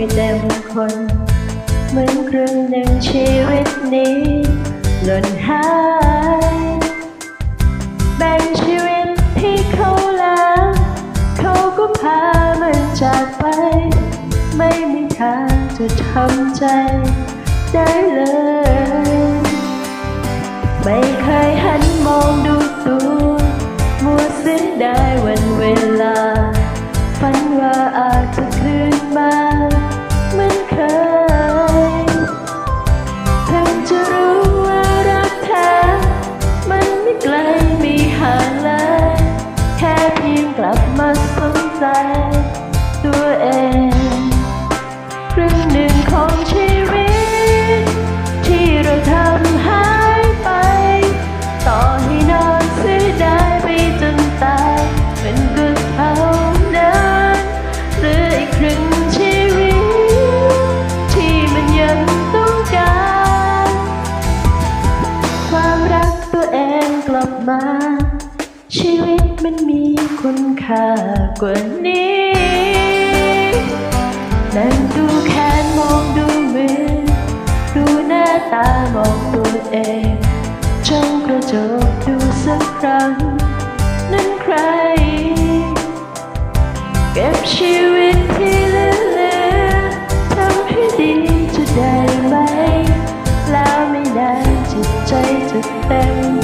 ไม่เต็มคน เหมือนครึ่งหนึ่งชีวิตนี้หล่นหายแบ่งชีวิตที่เขาแล้วเขาก็พามันจากไป ไม่มีทางจะทำใจได้เลย ไม่เคยหันมองดูตัว มา ชีวิตมันมีคุณค่ากว่านี้นั่งดูแขนมองดูมือ ดูหน้าตามองตัวเองจ้องกระจกดูสักครั้ง นั้นใคร เก็บชีวิตที่เหลือทำให้ดีจะได้ไหม แล้วไม่นานจิตใจจะเต็ม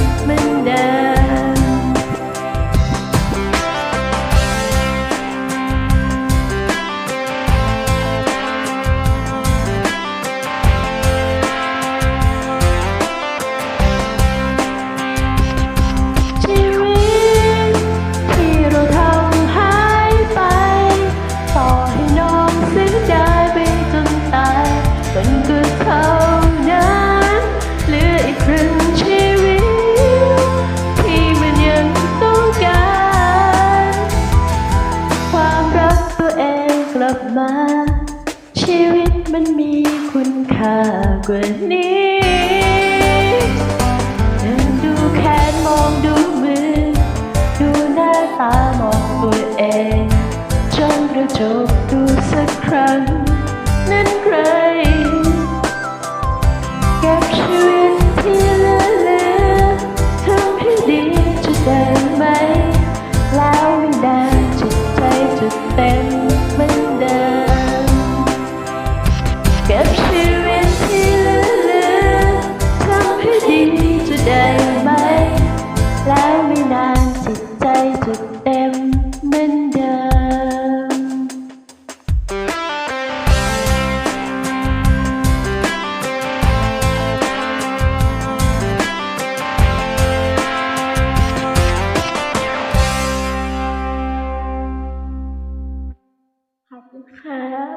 ลับมา ชีวิตมันมีคุณค่ากว่านี้นั่งดูแขนมองดูมือ ดูหน้าตามองตัวเองจ้องกระจกดูสักครั้ง นั้นใคร คุณครับ